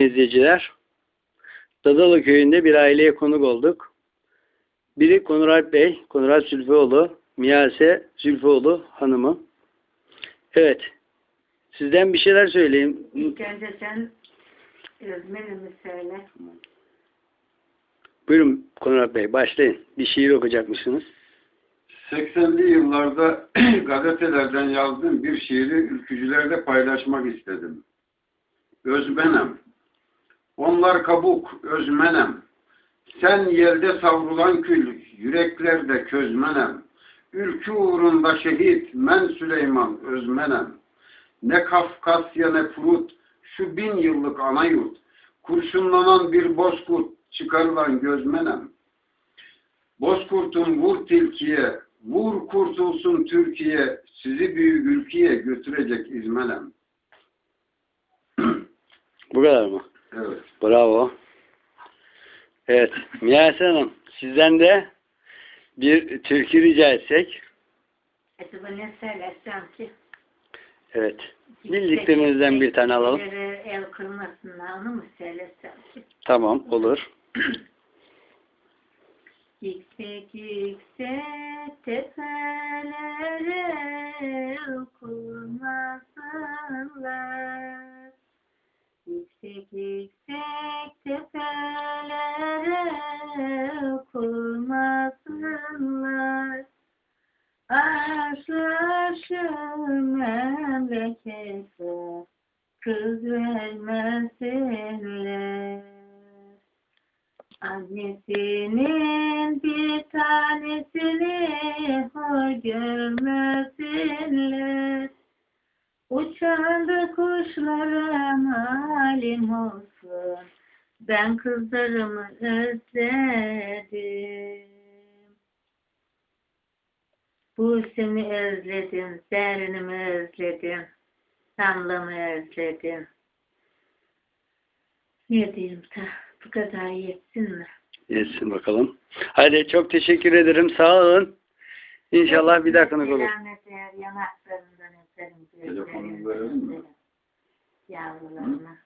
izleyiciler. Dadalı köyünde bir aileye konuk olduk. Biri Konuralp Bey, Konuralp Zülfüoğlu, Miyase Zülfüoğlu hanımı. Evet. Sizden bir şeyler söyleyeyim. İlk önce sen özmenimi söyle. Buyurun Konuralp Bey başlayın. Bir şiir okuyacakmışsınız. 80'li yıllarda gazetelerden yazdığım bir şiiri ülkücülerle paylaşmak istedim. Özmenem. Onlar kabuk, özmenem. Sen yerde savrulan kül, yüreklerde közmenem. Ülkü uğrunda şehit, men Süleyman, özmenem. Ne Kafkasya ne Prut, şu bin yıllık ana yurt. Kurşunlanan bir bozkurt, çıkarılan gözmenem. Bozkurt'un vur tilkiye, vur kurtulsun Türkiye, sizi büyük ülkeye götürecek izmenem. Bu kadar mı? Evet. Bravo. Evet. Miyase Hanım sizden de bir türkü rica etsek. Acaba ne söylesem ki? Evet. Bildiklerinizden bir tane alalım. El kırmasınlar onu mu söylesem ki? Tamam olur. Yüksek yüksek tepelere kurmasınlar. Yüksek tepelere kurmasınlar. Aşır aşır memlekete kız vermesinler. Annesinin bir tanesini hor görmesinler. Uçardı kuşlara malim olsun. Ben kızlarımı özledim. Bu seni özledim, derinimi özledim, damlamı özledim. Ne diyeyim ta, bu kadar yetsin mi? Yetsin bakalım. Hadi çok teşekkür ederim. Sağ olun. İnşallah bir konuk olur. Yanaklarından Yeah, verelim mi?